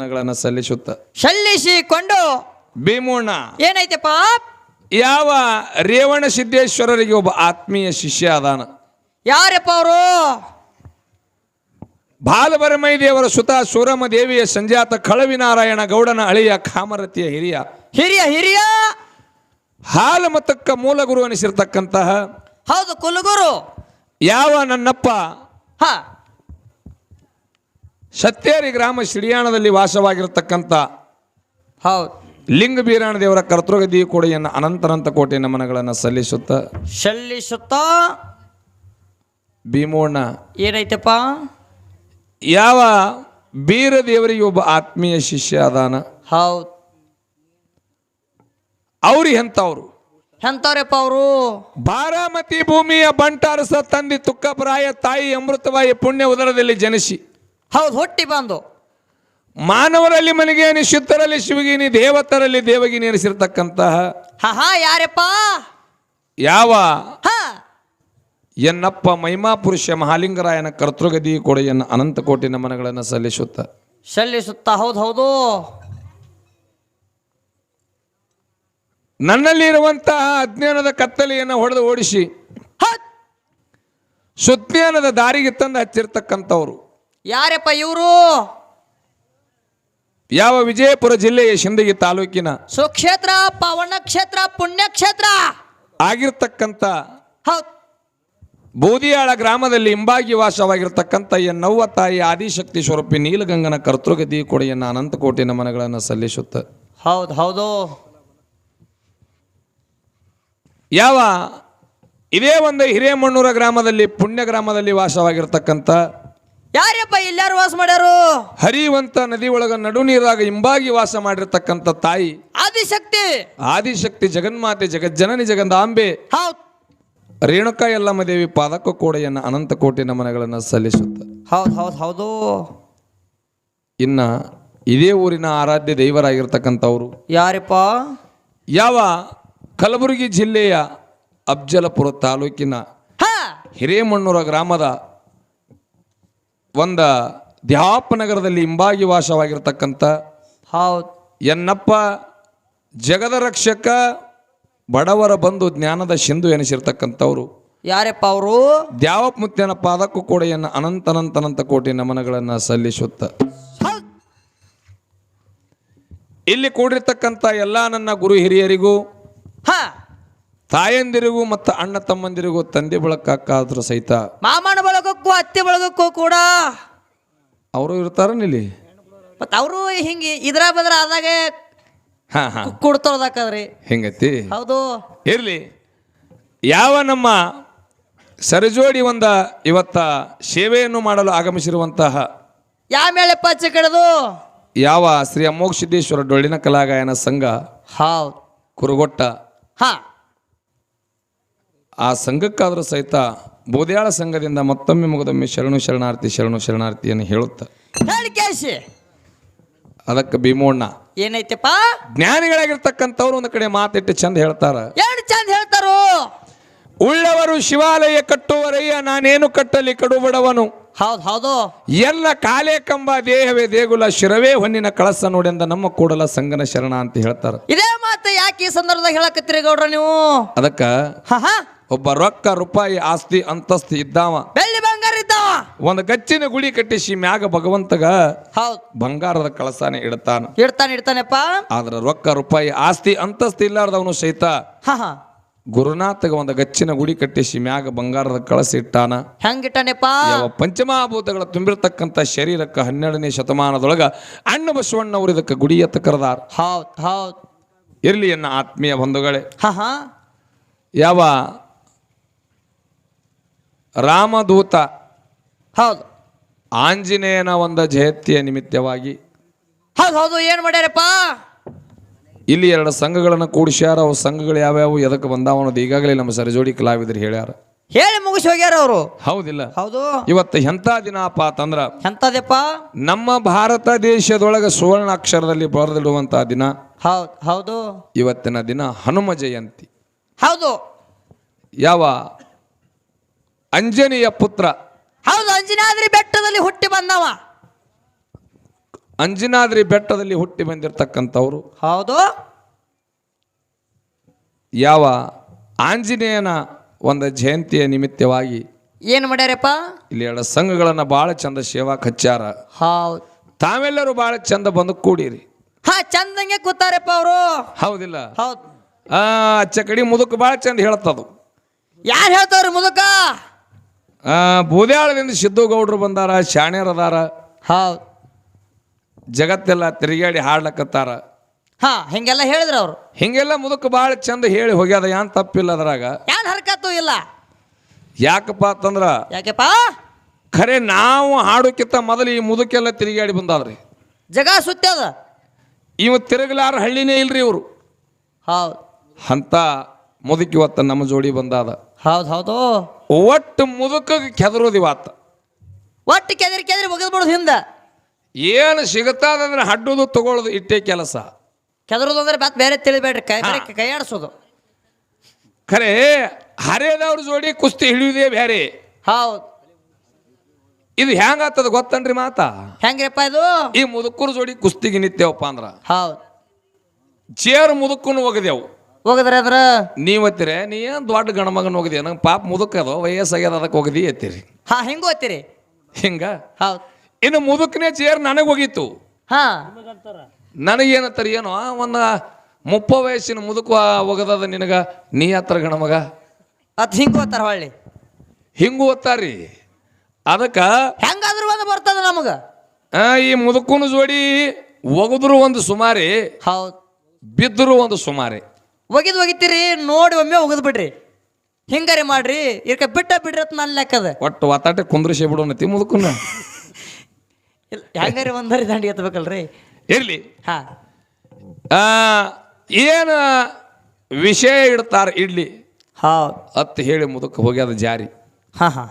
ಗಳನ್ನ ಸಲ್ಲಿಸುತ್ತ. ಸಲ್ಲಿಸಿಕೊಂಡು ಭೀಮಣ್ಣ ಪಾಪ್ ಯಾವ ರೇವಣ ಸಿದ್ದೇಶ್ವರರಿಗೆ ಒಬ್ಬ ಆತ್ಮೀಯ ಶಿಷ್ಯ ಅದಾನ ಯಾರಪ್ಪ ಅವರು? ಬಾಲಭರಮೈ ದೇವರ ಸುತ ಸೂರಮ್ಮ ದೇವಿಯ ಸಂಜಾತ ಕಳವಿನಾರಾಯಣ ಗೌಡನ ಅಳಿಯ ಕಾಮರತಿಯ ಹಿರಿಯ. ಹಿರಿಯ ಹಿರಿಯ! ಹಾಲು ಮತಕ್ಕ ಮೂಲ ಗುರು ಅನಿಸಿರ್ತಕ್ಕಂತಹ ಹೌದು ಕುಲಗುರು. ಯಾವ ನನ್ನಪ್ಪ ಹ. ಸತ್ತೇರಿ ಗ್ರಾಮ ಶಿಡಿಯಾಣದಲ್ಲಿ ವಾಸವಾಗಿರತಕ್ಕಂಥ ಹೌದು. ಲಿಂಗ ಬೀರಾಣ ದೇವರ ಕರ್ತೃಗದಿ ಕೊಡೆಯನ್ನು ಅನಂತನಂತ ಕೋಟಿ ನಮನಗಳನ್ನು ಸಲ್ಲಿಸುತ್ತ ಸಲ್ಲಿಸುತ್ತ ಭೀಮೋಣ್ಣ ಏನೈತಪ್ಪ? ಯಾವ ಬೀರ ದೇವರಿಗೆ ಒಬ್ಬ ಆತ್ಮೀಯ ಶಿಷ್ಯ ಅದಾನ? ಹೌದು. ಅವ್ರಿ ಎಂತವ್ರು ಎಂತವ್ರಪ್ಪ ಅವರು? ಬಾರಾಮತಿ ಭೂಮಿಯ ಬಂಟಾರಸ ತಂದಿ ತುಕ್ಕಪ್ರಾಯ ತಾಯಿ ಅಮೃತವಾಯಿ ಪುಣ್ಯ ಉದರದಲ್ಲಿ ಜನಿಸಿ. ಹೌದು ಹೊಟ್ಟಿ ಬಂದು. ಮಾನವರಲ್ಲಿ ಮನೆಗೆ ಶುದ್ಧರಲ್ಲಿ ಶಿವಗಿನಿ ದೇವತರಲ್ಲಿ ದೇವಗಿನಿ ಎನಿಸಿರ್ತಕ್ಕಂತಹ ಹ ಯಾರಪ್ಪ? ಯಾವ? ಹ. ಎನ್ನಪ್ಪ ಮಹಿಮಾ ಪುರುಷ ಮಹಾಲಿಂಗರಾಯನ ಕರ್ತೃಗದಿ ಕೊಡೆಯನ್ನು ಅನಂತ ಕೋಟಿ ನಮನಗಳನ್ನು ಸಲ್ಲಿಸುತ್ತ. ಸಲ್ಲಿಸುತ್ತ ಹೌದು ಹೌದು. ನನ್ನಲ್ಲಿ ಇರುವಂತಹ ಅಜ್ಞಾನದ ಕತ್ತಲೆಯನ್ನು ಹೊಡೆದು ಓಡಿಸಿ. ಸುಜ್ಞಾನದ ದಾರಿಗೆ ತಂದು ಹಚ್ಚಿರ್ತಕ್ಕಂಥವ್ರು. ಯಾರಪ್ಪ ಇವರು? ಯಾವ ವಿಜಯಪುರ ಜಿಲ್ಲೆಯ ಶಿಂದಗಿ ತಾಲೂಕಿನ ಸುಕ್ಷೇತ್ರ ಪವನ ಕ್ಷೇತ್ರ ಪುಣ್ಯಕ್ಷೇತ್ರ ಆಗಿರ್ತಕ್ಕಂಥ ಹೌದು. ಬೂದಿಯಾಳ ಗ್ರಾಮದಲ್ಲಿ ಹಿಂಬಾಗಿ ವಾಸವಾಗಿರ್ತಕ್ಕಂಥ ನವ್ವ ತಾಯಿ ಆದಿಶಕ್ತಿ ಸ್ವರೂಪಿ ನೀಲಗಂಗನ ಕರ್ತೃಗತಿ ಕೊಡೆಯನ್ನು ಅನಂತ ಕೋಟಿ ನಮನಗಳನ್ನು ಸಲ್ಲಿಸುತ್ತ. ಹೌದು ಹೌದು. ಯಾವ ಇದೇ ಒಂದು ಹಿರೇಮಣ್ಣೂರ ಗ್ರಾಮದಲ್ಲಿ ಪುಣ್ಯ ಗ್ರಾಮದಲ್ಲಿ ವಾಸವಾಗಿರ್ತಕ್ಕಂಥ ಯಾರಪ್ಪ ಎಲ್ಲಾರು ವಾಸ ಮಾಡ್ಯಾರು? ಹರಿಯುವಂತ ನದಿ ಒಳಗ ನಡು ನೀರಾಗ ಹಿಂಬಾಗಿ ವಾಸ ಮಾಡಿರ್ತಕ್ಕಂಥ ತಾಯಿ. ಆದಿಶಕ್ತಿ. ಆದಿಶಕ್ತಿ ಜಗನ್ಮಾತೆ ಜಗಜ್ಜನನಿ ಜಗದಾಂಬೆ. ಹೌದು. ರೇಣುಕಾ ಎಲ್ಲಮ್ಮ ದೇವಿ ಪಾದಕ ಕೋಡೆಯನ್ನ ಅನಂತ ಕೋಟಿ ನಮನಗಳನ್ನು ಸಲ್ಲಿಸುತ್ತ. ಹೌದು ಹೌದು ಹೌದು. ಇನ್ನ ಇದೇ ಊರಿನ ಆರಾಧ್ಯ ದೈವರಾಗಿರ್ತಕ್ಕಂಥವ್ರು. ಯಾರಪ್ಪ? ಯಾವ ಕಲಬುರಗಿ ಜಿಲ್ಲೆಯ ಅಫ್ಜಲಪುರ ತಾಲೂಕಿನ ಹ. ಹಿರೇಮಣ್ಣೂರ ಗ್ರಾಮದ ಒಂದ ದ್ಯಾಪನಗರದಲ್ಲಿ ಹಿಂಬಾಗಿ ವಾಸವಾಗಿರ್ತಕ್ಕಂಥ ಹೌದು ಎನ್ನಪ್ಪ ಜಗದ ರಕ್ಷಕ ಬಡವರ ಬಂಧು ಜ್ಞಾನದ ಸಿಂಧು ಎನಿಸಿರ್ತಕ್ಕಂಥವ್ರು. ಯಾರಪ್ಪ ಅವರು? ದ್ಯಾವಪ್ಪ ಮುತ್ಯನ ಪಾದಕ್ಕೂ ಕೂಡ ಅನಂತ ಅನಂತ ಅನಂತ ಕೋಟಿ ನಮನಗಳನ್ನು ಸಲ್ಲಿಸುತ್ತ. ಇಲ್ಲಿ ಕೂಡಿರ್ತಕ್ಕಂಥ ಎಲ್ಲ ನನ್ನ ಗುರು ಹಿರಿಯರಿಗೂ ಹ. ತಾಯಂದಿರಿಗೂ ಮತ್ತು ಅಣ್ಣ ತಮ್ಮಂದಿರಿಗೂ ತಂದೆ ಬಳಕಾದ್ರೂ ಸಹಿತ ಮಾಮನ ಬಳಗಕ್ಕೂ ಅತ್ತೆ ಬಳಗಕ್ಕೂ ಕೂಡ. ಅವರು ಇರ್ತಾರ ಇಲ್ಲಿ? ಮತ್ತ ಅವರು ಹಿಂಗೆ ಇದ್ರ ಬದ್ರ ಆದಾಗ ಹಾ ಹಾ. ಕೊಡ್ತಾರದಾಕದ್ರಿ ಹೆಂಗತಿ ಹೌದು. ಇರ್ಲಿ. ಯಾವ ನಮ್ಮ ಸರಿಜೋಡಿ ಒಂದ ಇವತ್ತ ಸೇವೆಯನ್ನು ಮಾಡಲು ಆಗಮಿಸಿರುವಂತಹ ಯಾವ ಮೇಲೆ ಪಚ್ಚ ಕಡದು? ಯಾವ ಶ್ರೀ ಅಮೋಘ ಸಿದ್ದೇಶ್ವರ ಡೊಳ್ಳಿನ ಕಲಾಗಾಯನ ಸಂಘ ಹಾ ಕುರುಗೊಟ್ಟ ಹಾ. ಆ ಸಂಘಕ್ಕಾದರೂ ಸಹಿತ ಬೋದ್ಯಾಳ ಸಂಘದಿಂದ ಮತ್ತೊಮ್ಮೆ ಮುಗದೊಮ್ಮೆ ಶರಣು ಶರಣಾರ್ಥಿ ಶರಣು ಶರಣಾರ್ಥಿಯನ್ನು ಹೇಳುತ್ತ. ಹೇಳಿ ಅದಕ್ಕೆ ಭೀಮೋಣ್ಣ. ಏನೈತೆಪ್ಪ? ಜ್ಞಾನಿಗಳಾಗಿರ್ತಕ್ಕಂಥವ್ರು ಒಂದು ಕಡೆ ಮಾತಿಟ್ಟು ಚಂದ ಹೇಳ್ತಾರ. ಏನು ಚಂದ ಹೇಳ್ತಾರು? ಉಳ್ಳವರು ಶಿವಾಲಯ ಕಟ್ಟುವರಯ್ಯ ನಾನೇನು ಕಟ್ಟಲಿ ಕಡುಬಡವನು. ಹೌದು ಹೌದು. ಎಲ್ಲ ಕಾಲೇ ಕಂಬ ದೇಹವೇ ದೇಗುಲ ಶಿರವೇ ಹೊನ್ನಿನ ಕಳಸ ನೋಡೆಂದ ನಮ್ಮ ಕೂಡಲ ಸಂಗನ ಶರಣ ಅಂತ ಹೇಳ್ತಾರ. ಇದೇ ಮಾತು ಯಾಕೆ ಈ ಸಂದರ್ಭದಾಗ ಹೇಳಕತ್ತೀರಿ ಗೌಡ್ರ ನೀವು? ಅದಕ್ಕ ಹಾ ಹಾ. ಒಬ್ಬ ರೊಕ್ಕ ರೂಪಾಯಿ ಆಸ್ತಿ ಅಂತಸ್ತಿ ಇದ್ದಾವ. ಬೆಳ್ಳಿ ಬಂಗಾರ ಇದ್ದಾವ. ಒಂದು ಗಚ್ಚಿನ ಗುಡಿ ಕಟ್ಟಿಸಿ ಮ್ಯಾಗ ಭಗವಂತಗ ಹೌದು. ಬಂಗಾರದ ಕಳಸಾನೆ ಇಡ್ತಾನ. ಇಡ್ತಾನೆ ಇಡ್ತಾನೆಪ್ಪ. ಆದ್ರ ರೊಕ್ಕ ರೂಪಾಯಿ ಆಸ್ತಿ ಅಂತಸ್ತಿ ಇಲ್ಲಾರ್ದವನು ಸಹಿತ ಹಾ ಹಾ. ಗುರುನಾಥಗ ಒಂದು ಗಚ್ಚಿನ ಗುಡಿ ಕಟ್ಟಿಸಿ ಮ್ಯಾಗ ಬಂಗಾರದ ಕಳಸ ಇಟ್ಟಾನ. ಹೆಂಗಿಟ್ಟಾನೆಪ್ಪ? ಯಾವ ಪಂಚಮಹಾಭೂತಗಳ ತುಂಬಿರ್ತಕ್ಕಂಥ ಶರೀರಕ್ಕೆ ಹನ್ನೆರಡನೇ ಶತಮಾನದೊಳಗ ಅಣ್ಣ ಬಸವಣ್ಣವರು ಇದಕ್ಕೆ ಗುಡಿ ಎತ್ತ ಕರೆದಾರ. ಹೌದು ಹೌದು. ಇರ್ಲಿ ಎನ್ನ ಆತ್ಮೀಯ ಬಂಧುಗಳೇ. ಹಾ ಹಾ. ಯಾವ ರಾಮದೂತ. ಹೌದು. ಆಂಜನೇಯನ ಒಂದು ಜಯಂತಿಯ ನಿಮಿತ್ತವಾಗಿ. ಹೌದು ಹೌದು ಏನು ಮಾಡ್ಯಾರಪ್ಪ? ಇಲ್ಲಿ ಎರಡು ಸಂಘಗಳನ್ನು ಕೂಡಿಸ್ಯಾರ ಅವು ಸಂಘಗಳು ಯಾವ್ಯಾವು ಎದಕ್ಕೆ ಬಂದಾವ ಅನ್ನೋದು ಈಗಾಗಲೇ ನಮ್ಮ ಸರಿಜೋಡಿ ಕಲಾವಿದರು ಹೇಳ್ಯಾರ. ಹೇಳಿ ಮುಗಿಸಿ ಹೋಗ್ಯಾರ ಅವರು. ಹೌದಿಲ್ಲ. ಹೌದು. ಇವತ್ತು ಎಂಥ ದಿನಪ್ಪ ಅಂತಂದ್ರ ಎಂತದಪ್ಪ? ನಮ್ಮ ಭಾರತ ದೇಶದೊಳಗೆ ಸುವರ್ಣ ಅಕ್ಷರದಲ್ಲಿ ಬರೆದಿಡುವಂತ ದಿನ. ಹೌದು ಹೌದು. ಇವತ್ತಿನ ದಿನ ಹನುಮ ಜಯಂತಿ. ಹೌದು. ಯಾವ? ಅಂಜನಿಯ ಪುತ್ರ. ಹೌದು ಅಂಜನಾದ್ರಿ ಬೆಟ್ಟದಲ್ಲಿ ಹುಟ್ಟಿ ಬಂದವ. ಅಂಜನಾದ್ರಿ ಬೆಟ್ಟದಲ್ಲಿ ಹುಟ್ಟಿ ಬಂದಿರತಕ್ಕಂಥವ್ರು. ಹೌದು. ಯಾವ ಆಂಜನೇಯನ ಒಂದು ಜಯಂತಿಯ ನಿಮಿತ್ತವಾಗಿ ಏನು ಮಾಡ್ಯಾರಪ್ಪ? ಇಲ್ಲಿ ಎರಡು ಸಂಘಗಳನ್ನ ಬಹಳ ಚಂದ ಸೇವಾ ಹಚ್ಚಾರ. ಹೌದು. ತಾವೆಲ್ಲರೂ ಬಹಳ ಚಂದ ಬಂದು ಕೂಡಿರಿ. ಹಾ ಚಂದಂಗೆ ಕೂತಾರಪ್ಪ ಅವರು. ಹೌದಿಲ್ಲ? ಹೌದು. ಆ ಅಚ್ಚ ಕಡೆ ಮುದುಕ ಬಹಳ ಚಂದ ಹೇಳ್ತದು. ಯಾರು ಹೇಳ್ತಾವ್ರಿ ಮುದುಕ? ಬೂದ್ಯಾಳದಿಂದ ಸಿದ್ದು ಬಂದಾರ ಶಾಣ್ಯರ್ ಅದಾರ ಹೌದು ಜಗತ್ತೆಲ್ಲ ತಿರುಗಾಡಿ ಹಾಡ್ಲಕತ್ತಾರ. ಹಾ ಹಿಂಗೆಲ್ಲ ಹೇಳಿದ್ರು ಅವರು. ಹಿಂಗೆಲ್ಲ ಮುದುಕ ಭಾಳ ಚಂದ ಹೇಳಿ ಹೋಗ್ಯದ ಏನ್ ತಪ್ಪಿಲ್ಲ ಅದ್ರಾಗ. ಏನ್ ಹರ್ಕತ್ತು ಇಲ್ಲ. ಯಾಕಪ್ಪ ಅಂತಂದ್ರ ಯಾಕೆಪ್ಪ? ಖರೆ ನಾವು ಹಾಡೋಕ್ಕಿಂತ ಮೊದಲು ಈ ಮುದುಕೆಲ್ಲ ತಿರುಗಾಡಿ ಬಂದಾದ್ರಿ. ಜಗ ಸುತ್ತದ ಇವ ತಿರುಗಲಾರ ಹಳ್ಳಿನೇ ಇಲ್ರಿ ಇವರು. ಹೌದು. ಅಂತ ಮುದುಕಿ ಇವತ್ತ ನಮ್ಮ ಜೋಡಿ ಬಂದಾದ. ಹೌದು ಹೌದು. ಒಟ್ಟು ಮುದುಕ ಕೆದರೋದು ಇವತ್ತು. ಒಟ್ಟು ಕೆದರಿ ಕೆದರಿ ಒಗದ್ ಬಿಡೋದು ಹಿಂದ. ಏನು ಸಿಗುತ್ತಾದಂದ್ರೆ ಹಡ್ಡೋದು ತಗೊಳ್ಳೋದು ಇಟ್ಟೇ ಕೆಲಸ. ಕೆದರೋದು ಅಂದ್ರೆ ಮತ್ತೆ ಬೇರೆ ತಿಳಿಬೇಡ್ರಿ ಕೈ ಬರೀ ಕೈ ಆಡಿಸೋದು. ಖರೆ ಹರೇದವ್ರ ಜೋಡಿ ಕುಸ್ತಿ ಹಿಡಿಯುವುದೇ ಬೇರೆ ಹೌದು. ಇದು ಹೆಂಗಾಗ್ತದ ಗೊತ್ತನ್ರಿ ಮಾತಾ? ಹೆಂಗ್ರಿಪ್ಪ ಇದು? ಈ ಮುದುಕರ ಜೋಡಿ ಕುಸ್ತಿಗೆ ನಿಂತೇವಪ್ಪ ಅಂದ್ರ. ಹೌದು. ಚೇರ್ ಮುದುಕನ್ನು ಒಗದೆವು. ಹೋಗದ್ರಿ ಅದ್ರ? ನೀವತ್ತೀರಿ ನೀ ಏನ್ ದೊಡ್ಡ ಗಣಮಗನ ಹೋಗಿದಿ ನಂಗೆ ಪಾಪ ಮುದುಕದು ವಯಸ್ಸಾಗ್ಯದ ಅದಕ್ಕೆ ಹೋಗಿದಿ ಎತ್ತೀರಿ. ಹಾ ಹೆಂಗ ಓದ್ತೀರಿ ಹಿಂಗ? ಹೌದು. ಇನ್ನು ಮುದುಕನೇ ಚೇರ್ ನನಗೆ ಹೋಗಿತ್ತು. ಹಾ. ನನಗೇನತ್ತಾರ ಏನೋ ಒಂದು ಮುಪ್ಪ ವಯಸ್ಸಿನ ಮುದುಕ ಒಗದದ ನಿನಗ? ನೀ ಹತ್ರ ಗಣಮಗ ಅತ್ ಹಿಂಗ ಓದ್ತಾರ ಹೊಳ್ಳಿ. ಹಿಂಗೂ ಓದ್ತಾರಿ ಅದಕ್ಕ ಹೆಂಗಾದ್ರೂ ಒಂದು ಬರ್ತದ ನಮಗ. ಈ ಮುದುಕನ ಜೋಡಿ ಒಗದ್ರು ಒಂದು ಸುಮಾರಿ ಹೌದು. ಬಿದ್ದರು ಒಂದು ಸುಮಾರಿ. ಒಗಿದ್ ಒಗಿತೀರಿ ನೋಡಿ ಒಮ್ಮೆ ಒಗದ್ ಬಿಡ್ರಿ. ಹಿಂಗಾರಿ ಮಾಡ್ರಿ ಇರ್ಕ ಬಿಟ್ಟ ಬಿಡ್ರಿ ಅಂತ ನನ್ನ ಲೆಕ್ಕದ ಒಟ್ಟು ಒತ್ತಾಟ ಕುಂದ್ರಿಸಿ ಬಿಡೋಣತಿ ಮುದುಕನ ಇಲ್ಲ ಹೆಂಗಾರಿ ಒಂದರಿ ದಂಡಿ ಎತ್ತಬೇಕಲ್ರಿ? ಇರ್ಲಿ. ಹಾ. ಏನ ವಿಷಯ ಇಡ್ತಾರ ಇಡ್ಲಿ? ಹೌದು ಅತ್ ಹೇಳಿ ಮುದುಕ ಹೋಗ್ಯದ ಜಾರಿ. ಹಾ ಹಾ.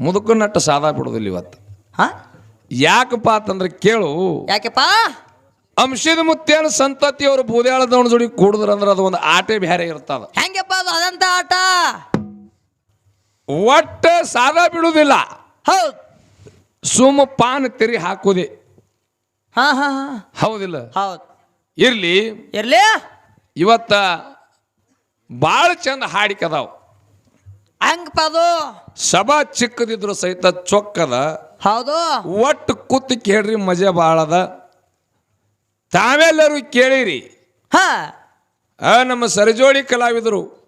ಮುದುಕನ್ನಟ್ಟು ಸಾದಾ ಬಿಡೋದಿಲ್ಲ ಇವತ್ತು. ಹಾ? ಯಾಕಪ್ಪ ಅಂತಂದ್ರೆ ಕೇಳು. ಯಾಕೆಪ್ಪ? ಅಂಶದ ಮುತ್ತೇನ ಸಂತತಿಯವರು ಬೂದ್ಯಾಳದವನ ಜೋಡಿ ಕೂಡಿದ್ರಂದ್ರೆ ಅದು ಒಂದು ಆಟೆ ಬೇರೆ ಇರ್ತದ. ಹೆಂಗಪ್ಪ ಅದು? ಅದಂತ ಆಟ? ಒಟ್ಟ ಸಾಲ ಬಿಡುವುದಿಲ್ಲ. ಹೌದು. ಸುಮ್ಮ ಪಾನ್ ತೆರಿ ಹಾಕೋದೆ. ಹಾ ಹಾ ಹಾ. ಹೌದಿಲ್ಲ? ಹೌದು. ಇರ್ಲಿ. ಇರ್ಲಿ? ಇವತ್ತ ಭಾಳ ಚಂದ ಹಾಡಿಕದಾವ್. ಹಂಗಪ್ಪ ಅದು? ಸಭಾ ಚಿಕ್ಕದಿದ್ರು ಸಹಿತ ಚೊಕ್ಕದ. ಹೌದು. ಒಟ್ಟು ಕೂತು ಕೇಳ್ರಿ ಮಜಾ ಭಾಳದ ತಾವೆಲ್ಲರೂ ಕೇಳಿರಿ. ಹಾ. ಆ ನಮ್ಮ ಸರಿಜೋಳಿ ಕಲಾವಿದರು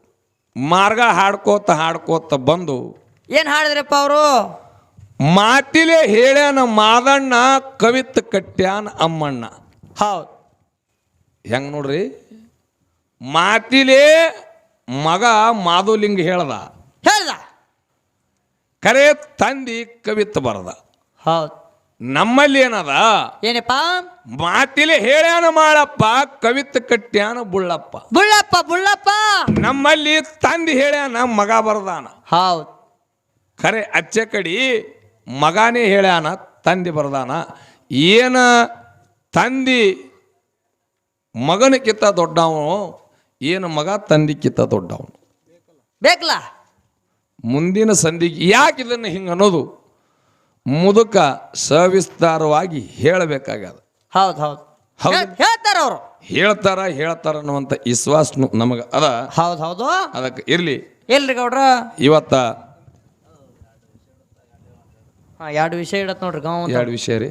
ಮಾರ್ಗ ಹಾಡ್ಕೋತ ಹಾಡ್ಕೋತ ಬಂದು ಏನ್ ಹಾಡಿದ್ರಪ್ಪ ಅವರು? ಮಾತಿಲೆ ಹೇಳ್ಯಾನ ಮಾದಣ್ಣ ಕವಿತ್ ಕಟ್ಟ್ಯಾನ ಅಮ್ಮಣ್ಣ. ಹೌದು. ಹೆಂಗ್ ನೋಡ್ರಿ? ಮಾತಿಲೆ ಮಗ ಮಾಧುಲಿಂಗ ಹೇಳ್ದ. ಹೇಳ್ದ? ಕರೆ ತಂದಿ ಕವಿತ್ ಬರದ. ಹೌದು. ನಮ್ಮಲ್ಲಿ ಏನದ? ಏನಪ್ಪ? ಮಾತಿಲಿ ಹೇಳ್ಯಾನ ಮಾಡಪ್ಪ ಕವಿತ ಕಟ್ಟ್ಯಾನ ಬುಳ್ಳಪ್ಪ. ಬುಳ್ಳಪ್ಪ ಬುಳ್ಳಪ್ಪ! ನಮ್ಮಲ್ಲಿ ತಂದೆ ಹೇಳ್ಯಾನ ಮಗ ಬರದಾನ. ಹೌದು. ಖರೆ ಅಚ್ಚೆ ಕಡಿ ಮಗಾನೇ ಹೇಳ್ಯಾನ ತಂದಿ ಬರ್ದಾನ. ಏನ ತಂದಿ ಮಗನಕ್ಕಿಂತ ದೊಡ್ಡವನು ಏನು ಮಗ ತಂದಿಕ್ಕಿಂತ ದೊಡ್ಡವನು. ಬೇಕಲ್ಲ? ಮುಂದಿನ ಸಂಧಿಗೆ ಯಾಕೆ ಇದನ್ನು ಹಿಂಗೆ ಅನ್ನೋದು? ಮುದುಕ ಸವಿಸ್ತಾರವಾಗಿ ಹೇಳಬೇಕಾಗ್ಯದ. ಹೌದು ಹೌದು. ಹೌದು. ಹೇಳ್- ಹೇಳ್ತಾರ ಅವರು. ಹೇಳ್ತಾರ ಹೇಳ್ತಾರ ಅನ್ನುವಂತ ವಿಶ್ವಾಸ ನಮಗ ಅದ. ಹೌದು ಹೌದು. ಅದಕ್ಕೆ ಇರ್ಲಿ. ಎಲ್ರಿ ಗೌಡ್ರ? ಇವತ್ತ ಎರಡು ವಿಷಯ ಇಡತ್ ನೋಡ್ರಿ ಗಾವ್ ಎರಡು ವಿಷಯ ರೀ.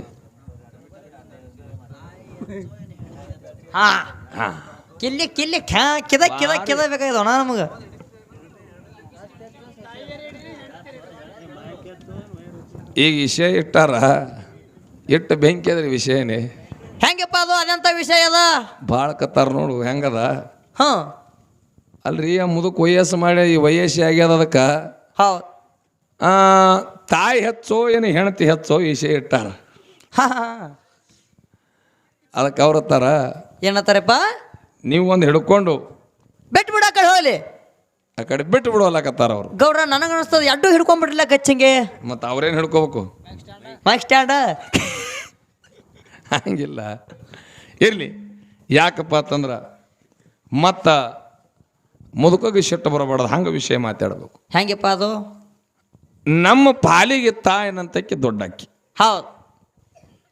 ಹಾ. ಹಾ. ಕಿಲ್ಲಿ ಕಿಲ್ಲಿ ಖ್ಯಾ ಕಿದ ಕಿದ ಕಿದ ಬೇಕಾಗಿದೆ ನಮಗ? ಈಗ ವಿಷಯ ಇಟ್ಟಾರ? ಇಟ್ಟು ಬೆಂಕಿ ಅದ್ರ ವಿಷಯನೇ ಹೆಂಗಪ್ಪ ಅದು? ಅದಂತ ವಿಷಯ ಅದ? ಭಾಳ ಕತ್ತಾರ ನೋಡು ಹೆಂಗದ? ಹ್ಞೂ ಅಲ್ರಿ ಆ ಮುದುಕ್ ವಯಸ್ಸು ಮಾಡಿ ಈ ವಯಸ್ಸಿ ಆಗ್ಯದ ಅದಕ್ಕೆ? ಹೌದು. ತಾಯಿ ಹೆಚ್ಚೋ ಏನು ಹೆಣತಿ ಹೆಚ್ಚೋ ವಿಷಯ ಇಟ್ಟಾರ? ಹಾ ಹಾ. ಅದಕ್ಕೆ ಅವ್ರ ಹತ್ತಾರ? ಏನತ್ತಾರಪ್ಪ ನೀವು ಒಂದು ಹಿಡ್ಕೊಂಡು ಬಿಟ್ಟು ಬಿಡ ಕಡೆ ಹೋಗ್ಲಿ. ಆ ಕಡೆ ಬಿಟ್ಟು ಬಿಡೋಲಕತ್ತಾರ ಅವರು. ಗೌಡ್ರ ನನಗೆ ಅನಿಸ್ತದ ಎಡ್ಡು ಹಿಡ್ಕೊಂಡ್ಬಿಡ್ಲ ಕಚ್ಚಿಂಗೆ. ಮತ್ತು ಅವ್ರೇನು ಹಿಡ್ಕೋಬೇಕು? ಮೈಕ್ ಸ್ಟ್ಯಾಂಡ್ ಹಂಗಿಲ್ಲ. ಇರಲಿ ಯಾಕಪ್ಪ ಅಂತಂದ್ರೆ ಮತ್ತ ಮುದುಕೋಗಿ ಸಿಟ್ಟು ಬರಬಾರ್ದು ಹಂಗೆ ವಿಷಯ ಮಾತಾಡಬೇಕು. ಹೆಂಗಪ್ಪ ಅದು? ನಮ್ಮ ಪಾಲಿಗೆ ತಾಯಿನಂತಕ್ಕೆ ದೊಡ್ಡಕ್ಕಿ ಹೌದು.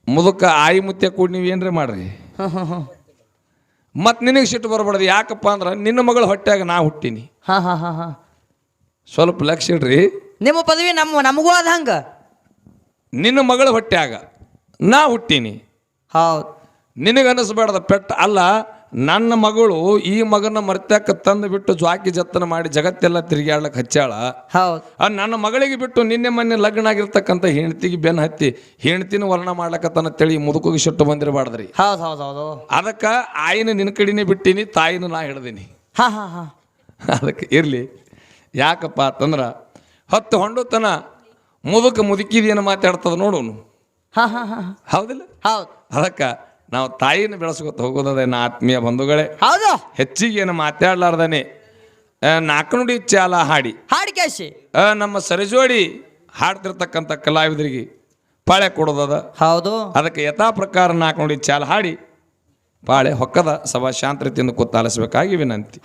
ಮುದುಕ ಆಯಿ ಮುತ್ಯ ಕೂಡಿ ನೀವು ಏನ್ರಿ ಮಾಡ್ರಿ? ಮತ್ ಮತ್ತು ನಿನಗೆ ಸಿಟ್ಟು ಬರಬಾರ್ದು ಯಾಕಪ್ಪ ಅಂದ್ರೆ ನಿನ್ನ ಮಗಳು ಹೊಟ್ಟೆಯಾಗ ನಾ ಹುಟ್ಟೀನಿ. ಹಾ ಹಾಂ ಹಾಂ ಹಾಂ. ಸ್ವಲ್ಪ ಲಕ್ಷ ಇಡ್ರಿ. ನಿಮ್ಮ ಪದವಿ ನಮ್ಮ ನಮಗೂ ಅದ ಹಂಗ. ನಿನ್ನ ಮಗಳ ಹೊಟ್ಟೆಯಾಗ ನಾ ಹುಟ್ಟೀನಿ. ಹೌದು. ನಿನಗೆ ಅನಿಸ್ಬೇಡ್ದ ಪೆಟ್ಟ ಅಲ್ಲ ನನ್ನ ಮಗಳು ಈ ಮಗನ ಮರ್ತ್ಯಾಕ ತಂದು ಬಿಟ್ಟು ಜ್ವಾಕಿ ಜತ್ತನ ಮಾಡಿ ಜಗತ್ತೆಲ್ಲ ತಿರುಗಾಡ್ಲಕ್ಕೆ ಹಚ್ಚಾಳ ಹೌದು. ಆ ನನ್ನ ಮಗಳಿಗೆ ಬಿಟ್ಟು ನಿನ್ನೆ ಮೊನ್ನೆ ಲಗ್ನ ಆಗಿರ್ತಕ್ಕಂಥ ಹೆಂಡತಿಗೆ ಬೆನ್ನು ಹತ್ತಿ ಹೆಂಡತಿನ ವರ್ಣ ಮಾಡ್ಲಕತ್ತನ ತಿಳಿ ಮುದುಕಿಗೆ ಸಿಟ್ಟು ಬಂದಿರಬಾರ್ದ್ರಿ. ಹೌದು ಹೌದು ಹೌದು. ಅದಕ್ಕೆ ಆಯಿನ ನಿನ್ನ ಕಡೆನೇ ಬಿಟ್ಟಿನಿ ತಾಯಿನ ನಾ ಹಿಡ್ದೀನಿ. ಹಾ ಹಾ ಹಾ. ಅದಕ್ಕೆ ಇರಲಿ. ಯಾಕಪ್ಪ ಅಂತಂದ್ರೆ ಹತ್ತು ಹೊಂಡುತನ ಮುದುಕ ಮುದುಕಿದೇನು ಮಾತಾಡ್ತದ ನೋಡೋನು. ಹಾಂ ಹಾಂ ಹಾಂ ಹೌದಿಲ್ಲ? ಹೌದು. ಅದಕ್ಕೆ ನಾವು ತಾಯಿನ ಬೆಳೆಸ್ಕೊತ ಹೋಗೋದೇನ ಆತ್ಮೀಯ ಬಂಧುಗಳೇ. ಹೌದು. ಹೆಚ್ಚಿಗೆ ಏನು ಮಾತಾಡ್ಲಾರ್ದನೆ ನಾಲ್ಕನುಡಿ ನಾಲ್ಕು ನುಡಿ ಚಾಲ ಹಾಡಿ. ಹಾಡಿ ಕ್ಯಾಶಿ ನಮ್ಮ ಸರಿಜೋಡಿ ಹಾಡ್ತಿರ್ತಕ್ಕಂಥ ಕಲಾವಿದರಿಗೆ ಪಾಳೆ ಕೊಡೋದದ. ಹೌದು. ಅದಕ್ಕೆ ಯಥಾ ಪ್ರಕಾರ ನಾಲ್ಕು ನುಡಿ ಚಾಲ ಹಾಡಿ ಪಾಳೆ ಹೊಕ್ಕದ ಸಭಾ ಶಾಂತ ರೀತಿಯಿಂದ ಕೂತಾಲಿಸಬೇಕಾಗಿ ವಿನಂತಿ.